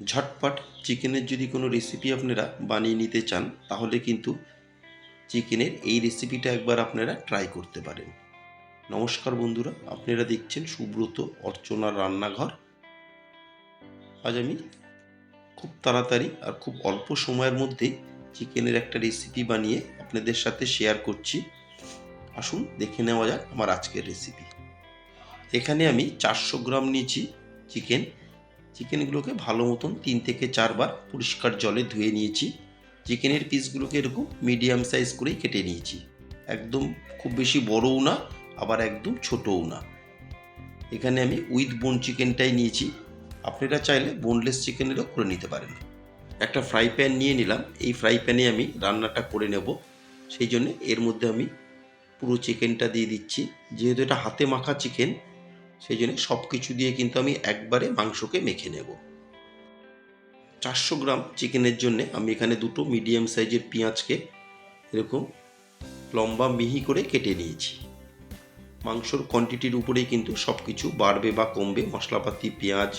ঝটপট চিকেনের যদি কোনো রেসিপি আপনারা বানিয়ে নিতে চান, তাহলে কিন্তু চিকেনের এই রেসিপিটা একবার আপনারা ট্রাই করতে পারেন। নমস্কার বন্ধুরা, আপনারা দেখছেন সুব্রত অর্চনার রান্নাঘর। আজ আমি খুব তাড়াতাড়ি আর খুব অল্প সময়ের মধ্যেই চিকেনের একটা রেসিপি বানিয়ে আপনাদের সাথে শেয়ার করছি। আসুন দেখে নেওয়া যাক আমার আজকের রেসিপি এখানে আমি চারশো গ্রাম নিয়েছি চিকেন চিকেনগুলোকে ভালো মতন তিন থেকে চারবার পরিষ্কার জলে ধুয়ে নিয়েছি। চিকেনের পিসগুলোকে এরকম মিডিয়াম সাইজ করেই কেটে নিয়েছি। একদম খুব বেশি বড়ও না, আবার একদম ছোটও না। এখানে আমি উইথ বোন চিকেনটাই নিয়েছি। আপনারা চাইলে বোনলেস চিকেনেরও করে নিতে পারেন। একটা ফ্রাই প্যান নিয়ে নিলাম। এই ফ্রাই প্যানে আমি রান্নাটা করে নেব। সেই জন্য এর মধ্যে আমি পুরো চিকেনটা দিয়ে দিচ্ছি। যেহেতু এটা হাতে মাখা চিকেন সেই জন্য সব কিছু দিয়ে কিন্তু আমি একবারে মাংসকে মেখে নেব। চারশো গ্রাম চিকেনের জন্য আমি এখানে দুটো মিডিয়াম সাইজের পেঁয়াজকে এরকম লম্বা মিহি করে কেটে নিয়েছি। মাংসর কোয়ান্টিটির উপরেই কিন্তু সব কিছু বাড়বে বা কমবে। মশলাপাতি, পেঁয়াজ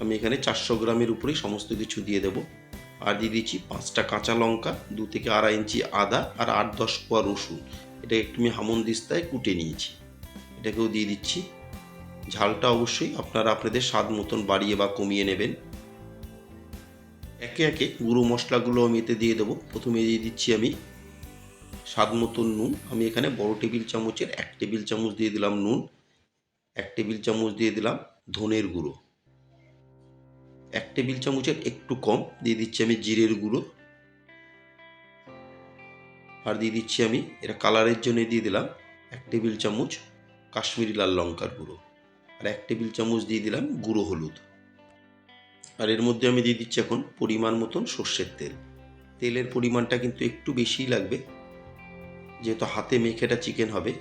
আমি এখানে চারশো গ্রামের উপরেই সমস্ত কিছু দিয়ে দেব। আর দিয়ে দিচ্ছি পাঁচটা কাঁচা লঙ্কা, দু থেকে আড়াই ইঞ্চি আদা আর আট দশ কোয়া রসুন। এটা একটু আমি হামন দিস্তায় কুটে নিয়েছি। এটাকেও দিয়ে দিচ্ছি। ঝালটা অবশ্যই আপনারা আপনাদের স্বাদ মতন বাড়িয়ে বা কমিয়ে নেবেন। একে একে গুঁড়ো মশলাগুলো আমি এতে দিয়ে দেবো। প্রথমে দিয়ে দিচ্ছি আমি স্বাদ মতন নুন। আমি এখানে বড় টেবিল চামচের এক টেবিল চামচ দিয়ে দিলাম নুন, এক টেবিল চামচ দিয়ে দিলাম ধনের গুঁড়ো। এক টেবিল চামচের একটু কম দিয়ে দিচ্ছি আমি জিরের গুঁড়ো। আর দিয়ে দিচ্ছি আমি এটা কালারের জন্য দিয়ে দিলাম এক টেবিল চামচ কাশ্মীরি লাল লঙ্কার গুঁড়ো। আর এক টেবিল চামচ দিয়ে দিলাম গুঁড়ো হলুদ। আর এর মধ্যে আমি দিয়ে দিচ্ছি এখন পরিমাণ মতন সর্ষের তেল। তেলের পরিমাণটা কিন্তু একটু বেশিই লাগবে। যেহেতু হাতে মেখেটা চিকেন হবে,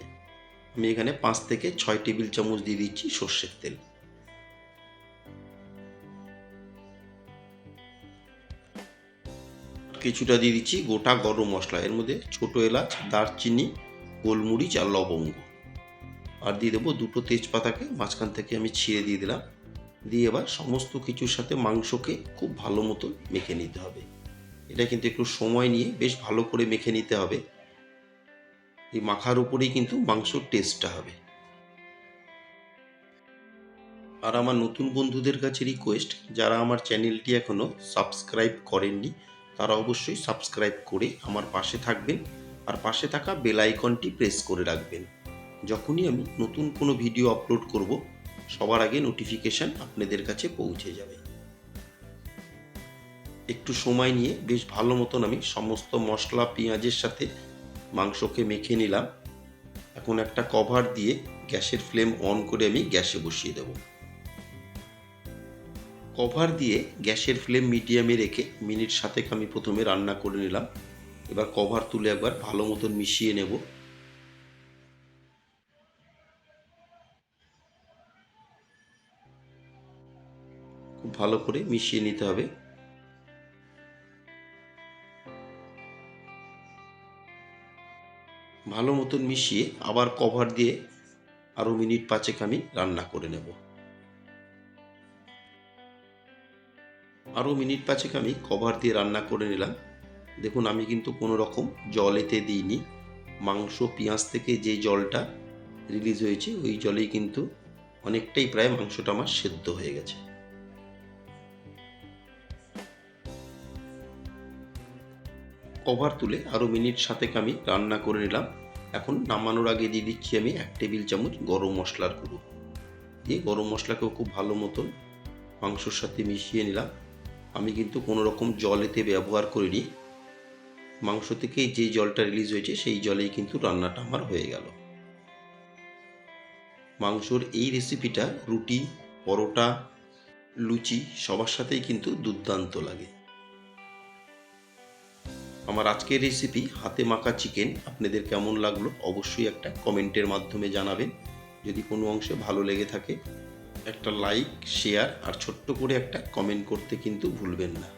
আমি এখানে পাঁচ থেকে ছয় টেবিল চামচ দিয়ে দিচ্ছি সর্ষের তেল। কিছুটা দিয়ে দিচ্ছি গোটা গরম মশলা। এর মধ্যে ছোট এলাচ, দারচিনি, গোলমরিচ আর লবঙ্গ। আর দিয়ে দেবো দুটো তেজপাতাকে, মাঝখান থেকে আমি ছিঁড়ে দিয়ে দিলাম। দিয়ে এবার সমস্ত কিছুর সাথে মাংসকে খুব ভালো মতো মেখে নিতে হবে। এটা কিন্তু একটু সময় নিয়ে বেশ ভালো করে মেখে নিতে হবে। এই মাখার উপরেই কিন্তু মাংসর টেস্টটা হবে। আর আমার নতুন বন্ধুদের কাছে রিকোয়েস্ট যারা আমার চ্যানেলটি এখনও সাবস্ক্রাইব করেননি, তারা অবশ্যই সাবস্ক্রাইব করে আমার পাশে থাকবেন। আর পাশে থাকা বেল আইকনটি প্রেস করে রাখবেন। যখনই আমি নতুন কোনো ভিডিও আপলোড করব, সবার আগে নোটিফিকেশান আপনাদের কাছে পৌঁছে যাবে। একটু সময় নিয়ে বেশ ভালো মতন আমি সমস্ত মশলা, পেঁয়াজের সাথে মাংসকে মেখে নিলাম। এখন একটা কভার দিয়ে গ্যাসের ফ্লেম অন করে আমি গ্যাসে বসিয়ে দেব। কভার দিয়ে গ্যাসের ফ্লেম মিডিয়ামে রেখে মিনিট সাতেক আমি প্রথমে রান্না করে নিলাম। এবার কভার তুলে একবার ভালো মতন মিশিয়ে নেব। ভালো করে মিশিয়ে নিতে হবে। ভালো মতন মিশিয়ে আবার কভার দিয়ে আরও মিনিট পাঁচেক আমি রান্না করে নেব। আরও মিনিট পাঁচেক আমি কভার দিয়ে রান্না করে নিলাম। দেখুন, আমি কিন্তু কোনো রকম জল এতে দিইনি। মাংস, পেঁয়াজ থেকে যে জলটা রিলিজ হয়েছে, ওই জলেই কিন্তু অনেকটাই প্রায় মাংসটা আমার সেদ্ধ হয়ে গেছে। কভার তুলে আরও মিনিট সাতেক আমি রান্না করে নিলাম। এখন নামানোর আগে দিয়ে দিচ্ছি আমি এক টেবিল চামচ গরম মশলার গুঁড়ো। দিয়ে গরম মশলাকেও খুব ভালো মতন মাংসর সাথে মিশিয়ে নিলাম। আমি কিন্তু কোনো রকম জল এতে ব্যবহার করিনি। মাংস থেকে যে জলটা রিলিজ হয়েছে সেই জলেই কিন্তু রান্নাটা আমার হয়ে গেল। মাংসর এই রেসিপিটা রুটি, পরোটা, লুচি সবার সাথেই কিন্তু দুর্দান্ত লাগে। আমার আজকের রেসিপি হাতে মাখা চিকেন আপনাদের কেমন লাগল অবশ্যই একটা কমেন্টের মাধ্যমে জানাবেন। যদি কোনো অংশে ভালো লেগে থাকে, একটা লাইক শেয়ার আর ছোট্ট করে একটা কমেন্ট করতে কিন্তু ভুলবেন না।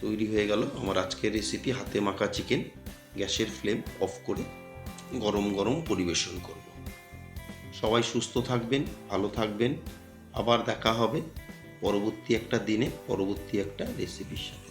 তৈরি হয়ে গেল আমার আজকের রেসিপি হাতে মাখা চিকেন গ্যাসের ফ্লেম অফ করে গরম গরম পরিবেশন করব। সবাই সুস্থ থাকবেন, ভালো থাকবেন। আবার দেখা হবে পরবর্তী একটা দিনে, পরবর্তী একটা রেসিপির সাথে।